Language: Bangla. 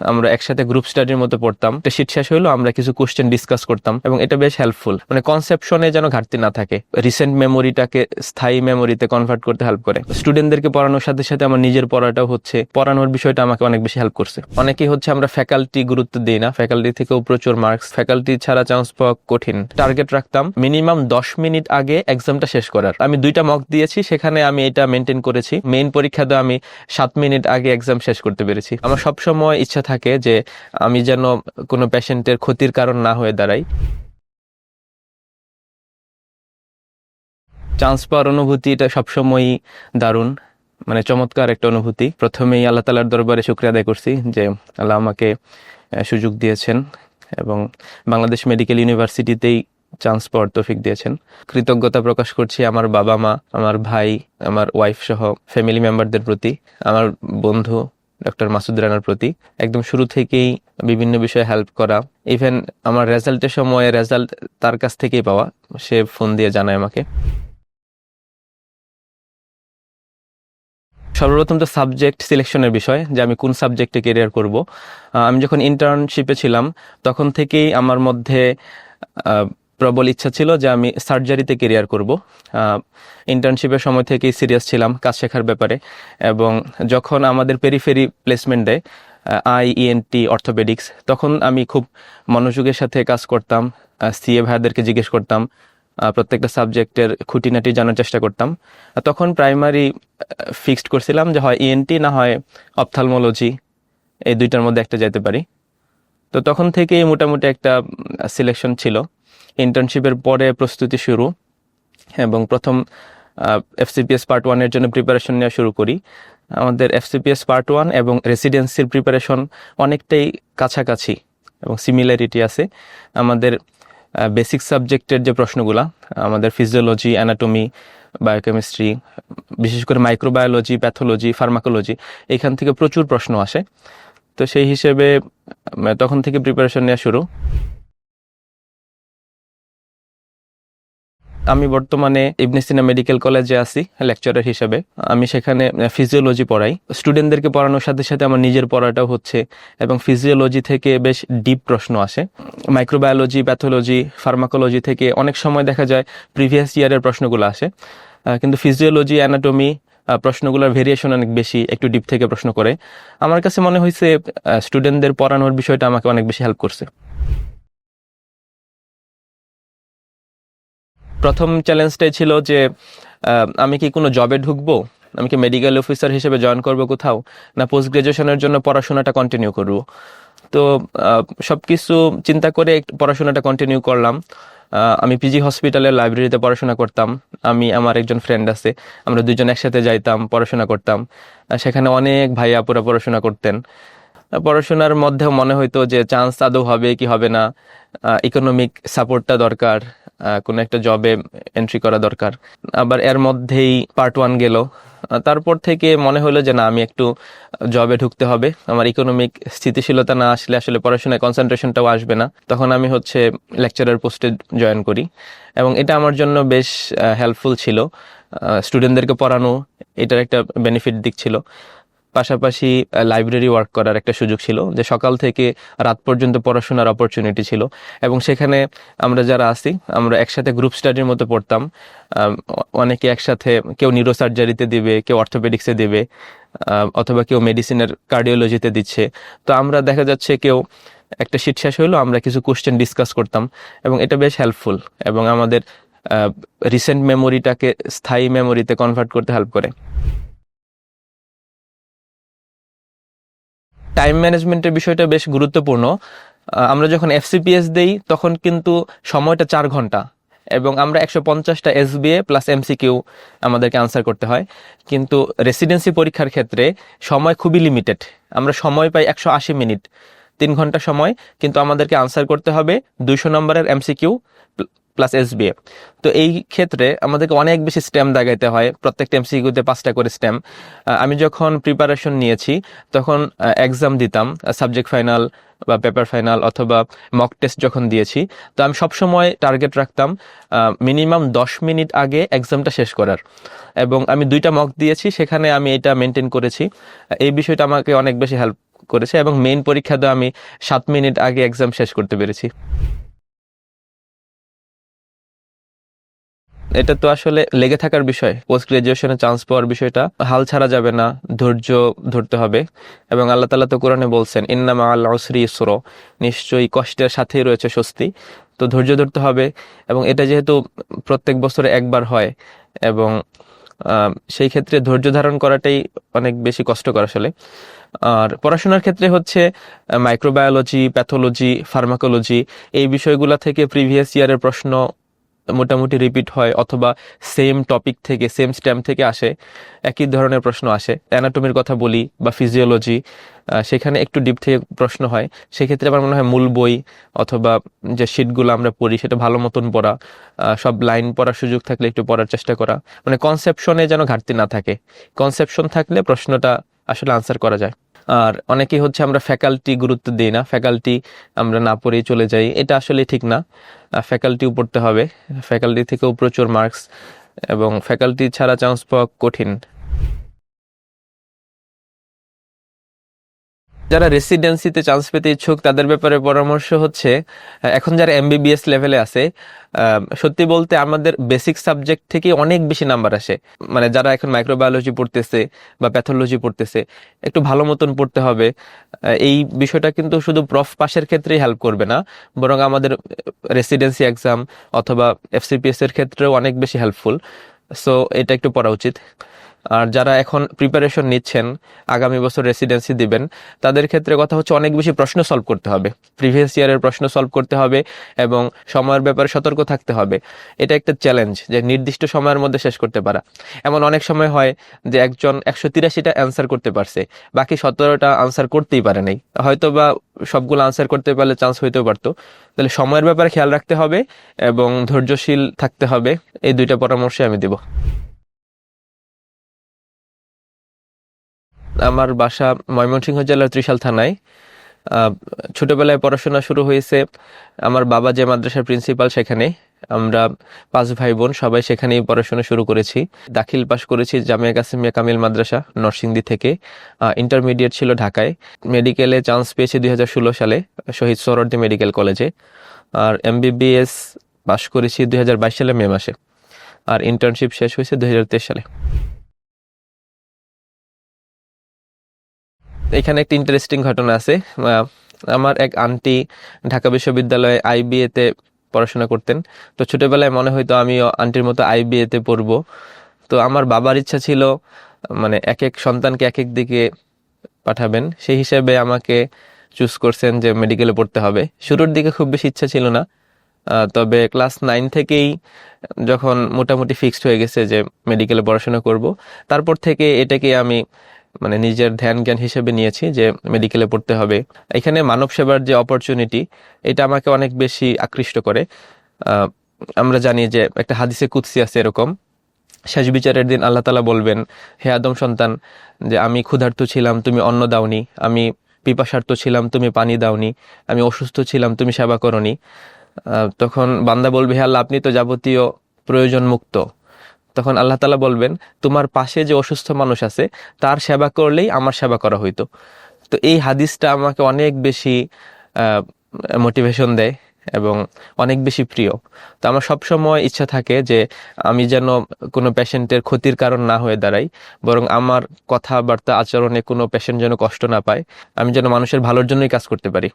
আমরা একসাথে গ্রুপ স্টাডির মতো পড়তাম। একটা শীট শেষ হলো আমরা কিছু কোশ্চেন ডিসকাস করতাম এবং এটা বেশ হেল্পফুল মানে কনসেপশনে যেন ঘাটতি না থাকে। রিসেন্ট মেমোরিটাকে স্থায়ী মেমোরিতে কনভার্ট করতে হেল্প করে। স্টুডেন্টদেরকে পড়ানোর সাথে সাথে আমার নিজের পড়াটাও হচ্ছে। পড়ানোর বিষয়টা আমাকে অনেক বেশি হেল্প করছে। অনেকেই হচ্ছে আমরা ফ্যাকাল্টি গুরুত্ব দিই না। ফ্যাকাল্টি থেকেও প্রচুর মার্কস ফ্যাকাল্টি ছাড়া চান্স পাওয়া কঠিন। টার্গেট রাখতাম মিনিমাম দশ মিনিট আগে এক্সামটা শেষ করার। আমি দুইটা মক দিয়েছি, সেখানে আমি এটা মেনটেন করেছি। মেইন পরীক্ষাতে আমি সাত মিনিট আগে এক্সাম শেষ করতে পেরেছি। আমার সবসময় ইচ্ছা থাকে যে আমি যেন কোনো পেশেন্টের ক্ষতির কারণ না হয়ে দাঁড়াই। চান্স পাওয়ার অনুভূতি এটা সবসময়ই দারুণ মানে চমৎকার একটা অনুভূতি। প্রথমেই আল্লাহ তালার দরবারে শুক্রিয়া আদায় করছি যে আল্লাহ আমাকে সুযোগ দিয়েছেন এবং বাংলাদেশ মেডিকেল ইউনিভার্সিটিতেই চান্স পাওয়ার তৌফিক দিয়েছেন। কৃতজ্ঞতা প্রকাশ করছি আমার বাবা মা আমার ভাই, আমার ওয়াইফ সহ ফ্যামিলি মেম্বারদের প্রতি, আমার বন্ধু ডক্টর মাসুদ রানার প্রতি। একদম শুরু থেকেই বিভিন্ন বিষয়ে হেল্প করা। ইভেন আমার রেজাল্টের সময় রেজাল্ট তার কাছ থেকেই পাওয়া। সে ফোন দিয়ে জানায় আমাকে। সর্বপ্রথম তো সাবজেক্ট সিলেকশনের বিষয়, যে আমি কোন সাবজেক্টে কেরিয়ার করব। আমি যখন ইন্টার্নশিপে ছিলাম, তখন থেকেই আমার মধ্যে প্রবল ইচ্ছা ছিল যে আমি সার্জারিতে কেরিয়ার করব। ইন্টার্নশিপের সময় থেকেই সিরিয়াস ছিলাম কাজ শেখার ব্যাপারে এবং যখন আমাদের পেরিফেরি প্লেসমেন্ট দেয় আই ইএনটি অর্থোপেডিক্স তখন আমি খুব মনোযোগের সাথে কাজ করতাম সিএ ভাইদেরকে জিজ্ঞেস করতাম প্রত্যেকটা সাবজেক্টের খুঁটিনাটি জানার চেষ্টা করতাম। তখন প্রাইমারি ফিক্সড করছিলাম যে হয় ইএনটি না হয় অপথালমোলজি এই দুইটার মধ্যে একটা যেতে পারি। তো তখন থেকেই মোটামুটি একটা সিলেকশন ছিল। ইন্টার্নশিপের পরে প্রস্তুতি শুরু এবং প্রথম এফসিপিএস পার্ট ওয়ানের জন্য প্রিপারেশন নেওয়া শুরু করি। আমাদের এফসিপিএস পার্ট ওয়ান এবং রেসিডেন্সির প্রিপারেশন অনেকটাই কাছাকাছি এবং সিমিলারিটি আছে। আমাদের বেসিক সাবজেক্টের যে প্রশ্নগুলা, আমাদের ফিজিওলজি অ্যানাটমি বায়োকেমিস্ট্রি বিশেষ করে মাইক্রোবায়োলজি প্যাথোলজি ফার্মাকোলজি এখান থেকে প্রচুর প্রশ্ন আসে। তো সেই হিসেবে তখন থেকে প্রিপারেশন নেওয়া শুরু। আমি বর্তমানে ইবনে সিনা মেডিকেল কলেজে আছি, লেকচারার হিসেবে। আমি সেখানে ফিজিওলজি পড়াই। স্টুডেন্টদেরকে পড়ানোর সাথে সাথে আমার নিজের পড়াটাও হচ্ছে এবং ফিজিওলজি থেকে বেশ ডিপ প্রশ্ন আসে। মাইক্রোবায়োলজি প্যাথোলজি ফার্মাকোলজি থেকে অনেক সময় দেখা যায় প্রিভিয়াস ইয়ারের প্রশ্নগুলো আসে। কিন্তু ফিজিওলজি অ্যানাটমি প্রশ্নগুলোর ভেরিয়েশন অনেক বেশি, একটু ডিপ থেকে প্রশ্ন করে। আমার কাছে মনে হয়েছে স্টুডেন্টদের পড়ানোর বিষয়টা আমাকে অনেক বেশি হেল্প করছে। প্রথম চ্যালেঞ্জটাই ছিল যে আমি কি কোনো জবে ঢুকবো? আমি কি মেডিকেল অফিসার হিসেবে জয়েন করব কোথাও? না পোস্ট গ্রাজুয়েশনের জন্য পড়াশোনাটা কন্টিনিউ করব? তো আহ, সবকিছু চিন্তা করে পড়াশোনাটা কন্টিনিউ করলাম। আমি পিজি হসপিটালের লাইব্রেরিতে পড়াশোনা করতাম। আমি আমার একজন ফ্রেন্ড আছে। আমরা দুজন একসাথে যাইতাম পড়াশোনা করতাম। সেখানে অনেক ভাইয়া আপুরা পড়াশোনা করতেন। পড়াশোনার মধ্যেও মনে হইতো যে চান্স আদৌ হবে কি হবে না ইকোনমিক সাপোর্টটা দরকার কোনো একটা জবে এন্ট্রি করা দরকার। আবার এর মধ্যেই পার্ট ওয়ান গেল। তারপর থেকে মনে হলো যে না, আমি একটু জবে ঢুকতে হবে। আমার ইকোনমিক স্থিতিশীলতা না আসলে আসলে পড়াশোনায় কনসেন্ট্রেশনটাও আসবে না। তখন আমি হচ্ছে লেকচারার পোস্টে জয়েন করি। এবং এটা আমার জন্য বেশ হেল্পফুল ছিল। স্টুডেন্টদেরকে পড়ানো, এটার একটা বেনিফিট দিক ছিল। পাশাপাশি লাইব্রেরি ওয়ার্ক করার একটা সুযোগ ছিল যে সকাল থেকে রাত পর্যন্ত পড়াশোনার অপরচুনিটি ছিল। এবং সেখানে আমরা যারা আছি, আমরা একসাথে গ্রুপ স্টাডির মতো পড়তাম। অনেকে একসাথে কেউ নিউরো সার্জারিতে দিবে, কেউ অর্থোপেডিক্সে দিবে অথবা কেউ মেডিসিনের কার্ডিওলজিতে দিচ্ছে। তো আমরা দেখা যাচ্ছে কেউ একটা শীট শেষ হলো আমরা কিছু কোশ্চেন ডিসকাস করতাম এবং এটা বেশ হেল্পফুল এবং আমাদের রিসেন্ট মেমোরিটাকে স্থায়ী মেমোরিতে কনভার্ট করতে হেল্প করে। টাইম ম্যানেজমেন্টের বিষয়টা বেশ গুরুত্বপূর্ণ। আমরা যখন এফসিপিএস দেই, তখন কিন্তু সময়টা চার ঘণ্টা এবং আমরা একশো পঞ্চাশটা এসবিএ প্লাস এমসিকিউ আমাদেরকে আনসার করতে হয়। কিন্তু রেসিডেন্সি পরীক্ষার ক্ষেত্রে সময় খুবই লিমিটেড আমরা সময় পাই একশো আশি মিনিট, তিন ঘণ্টা সময়, কিন্তু আমাদেরকে আনসার করতে হবে দুইশো নম্বরের এমসিকিউ প্লাস এসবিএ তো এই ক্ষেত্রে আমাদেরকে অনেক বেশি স্ট্যাম্প দাগাইতে হয়, প্রত্যেকটা এমসিকিউতে পাঁচটা করে স্ট্যাম্প আমি যখন প্রিপারেশন নিয়েছি, তখন এক্সাম দিতাম সাবজেক্ট ফাইনাল বা পেপার ফাইনাল অথবা মক টেস্ট যখন দিয়েছি, তো আমি সবসময় টার্গেট রাখতাম মিনিমাম দশ মিনিট আগে এক্সামটা শেষ করার। এবং আমি দুইটা মক দিয়েছি, সেখানে আমি এটা মেনটেন করেছি। এই বিষয়টা আমাকে অনেক বেশি হেল্প করেছে এবং মেইন পরীক্ষা তো আমি সাত মিনিট আগে এক্সাম শেষ করতে পেরেছি। এটা তো আসলে লেগে থাকার বিষয়। পোস্ট গ্রাজুয়েশনে চান্স পাওয়ার বিষয়টা। হাল ছাড়া যাবে না, ধৈর্য ধরতে হবে। এবং আল্লাহ তালা তো কোরআনে বলছেন, ইন্নামা আল্লাহ শ্রী ইসরো। নিশ্চয়ই কষ্টের সাথেই রয়েছে স্বস্তি। তো ধৈর্য ধরতে হবে। এবং এটা যেহেতু প্রত্যেক বছরে একবার হয়, এবং সেই ক্ষেত্রে ধৈর্য ধারণ করাটাই অনেক বেশি কষ্টকর আসলে। আর পড়াশোনার ক্ষেত্রে হচ্ছে মাইক্রোবায়োলজি প্যাথোলজি ফার্মাকোলজি এই বিষয়গুলো থেকে প্রিভিয়াস ইয়ারের প্রশ্ন মোটামুটি রিপিট হয় অথবা সেম টপিক থেকে সেম স্ট্যাম্প থেকে আসে, একই ধরনের প্রশ্ন আসে। অ্যানাটমির কথা বলি বা ফিজিওলজি সেখানে একটু ডিপ থেকে প্রশ্ন হয়। সেক্ষেত্রে আমার মনে হয় মূল বই অথবা যে শিটগুলো আমরা পড়ি, সেটা ভালো মতন পড়া সব লাইন পড়ার সুযোগ থাকলে একটু পড়ার চেষ্টা করা। মানে কনসেপশনে যেন ঘাটতি না থাকে। কনসেপশন থাকলে প্রশ্নটা আসলে আনসার করা যায়। আর অনেকেই হচ্ছে আমরা ফ্যাকাল্টি গুরুত্ব দিই না ফ্যাকাল্টি আমরা না পড়েই চলে যাই, এটা আসলে ঠিক না। ফ্যাকাল্টিও পড়তে হবে ফ্যাকাল্টি থেকেও প্রচুর মার্কস এবং ফ্যাকাল্টি ছাড়া চান্স পাওয়া কঠিন। যারা রেসিডেন্সিতে চান্স পেতে ইচ্ছুক, তাদের ব্যাপারে পরামর্শ হচ্ছে এখন যারা এমবিবিএস লেভেলে আছে সত্যি বলতে আমাদের বেসিক সাবজেক্ট থেকে অনেক বেশি নাম্বার আসে। মানে যারা এখন মাইক্রোবায়োলজি পড়তেছে বা প্যাথোলজি পড়তেছে, একটু ভালো মতন পড়তে হবে। এই বিষয়টা কিন্তু শুধু প্রফ পাশের ক্ষেত্রেই হেল্প করবে না, বরং আমাদের রেসিডেন্সি এক্সাম অথবা এফসিপিএস এর ক্ষেত্রেও অনেক বেশি হেল্পফুল সো এটা একটু পড়া উচিত। আর যারা এখন প্রিপারেশন নিচ্ছেন, আগামী বছর রেসিডেন্সি দিবেন, তাদের ক্ষেত্রে কথা হচ্ছে অনেক বেশি প্রশ্ন সলভ করতে হবে। প্রিভিয়াস ইয়ারের প্রশ্ন সলভ করতে হবে এবং সময়ের ব্যাপারে সতর্ক থাকতে হবে। এটা একটা চ্যালেঞ্জ যে নির্দিষ্ট সময়ের মধ্যে শেষ করতে পারা। এমন অনেক সময় হয় যে একজন একশো তিরাশিটা অ্যান্সার করতে পারছে, বাকি সতেরোটা আনসার করতেই পারে নাই। হয়তো বা সবগুলো আনসার করতে পারলে চান্স হইতেও পারতো। তাহলে সময়ের ব্যাপারে খেয়াল রাখতে হবে এবং ধৈর্যশীল থাকতে হবে। এই দুইটা পরামর্শই আমি দেব। আমার বাসা ময়মনসিংহ জেলার ত্রিশাল থানায়। ছোটবেলায় পড়াশোনা শুরু হয়েছে আমার বাবা যে মাদ্রাসার প্রিন্সিপাল সেখানে। আমরা পাঁচ ভাই বোন সবাই সেখানেই পড়াশোনা শুরু করেছি। দাখিল পাশ করেছি জামিয়া কাসিমিয়া কামিল মাদ্রাসা নরসিংদী থেকে। ইন্টারমিডিয়েট ছিল ঢাকায়। মেডিকেলে চান্স পেয়েছি দু হাজার ষোলো সালে শহীদ সোহরাওয়ার্দী মেডিকেল কলেজে আর এমবিবিএস পাশ করেছি দু হাজার বাইশ সালে মে মাসে। আর ইন্টার্নশিপ শেষ হয়েছে দু হাজার তেইশ সালে। এখানে একটা ইন্টারেস্টিং ঘটনা আছে। আমার এক আন্টি ঢাকা বিশ্ববিদ্যালয়ে আইবিএতে পড়াশোনা করতেন। তো ছোটবেলায় মনে হয়তো আমিও আন্টির মতো আইবিএ তে পড়ব। তো আমার বাবার ইচ্ছা ছিল মানে এক এক সন্তানকে এক এক দিকে পাঠাবেন। সেই হিসেবে আমাকে চুজ করছেন যে মেডিকেলে পড়তে হবে। শুরুর দিকে খুব বেশি ইচ্ছা ছিল না। তবে ক্লাস নাইন থেকেই যখন মোটামুটি ফিক্সড হয়ে গেছে যে মেডিকেলে পড়াশোনা করব, তারপর থেকে এটাকে আমি মানে নিজের ধ্যান জ্ঞান হিসেবে নিয়েছি যে মেডিকেলে পড়তে হবে। এখানে মানব সেবার যে অপরচুনিটি এটা আমাকে অনেক বেশি আকৃষ্ট করে। আমরা জানি যে একটা হাদিসে কুৎসি আছে এরকম। শেষ বিচারের দিন আল্লাহ তালা বলবেন, হে আদম সন্তান, যে আমি ক্ষুধার্ত ছিলাম, তুমি অন্ন দাওনি। আমি পিপাসার্থ ছিলাম, তুমি পানি দাওনি। আমি অসুস্থ ছিলাম, তুমি সেবা করনি। তখন বান্দা বলবে, হে আল্লাহ, আপনি তো যাবতীয় প্রয়োজন মুক্ত। তখন আল্লাহ তালা বলবেন, তোমার পাশে যে অসুস্থ মানুষ আছে, তার সেবা করলেই আমার সেবা করা হইতো। তো এই হাদিসটা আমাকে অনেক বেশি মোটিভেশন দেয় এবং অনেক বেশি প্রিয়। তো আমার সবসময় ইচ্ছা থাকে যে আমি যেন কোনো পেশেন্টের ক্ষতির কারণ না হয়ে দাঁড়াই, বরং আমার কথাবার্তা, আচরণে কোনো পেশেন্ট যেন কষ্ট না পায়, আমি যেন মানুষের ভালোর জন্যই কাজ করতে পারি।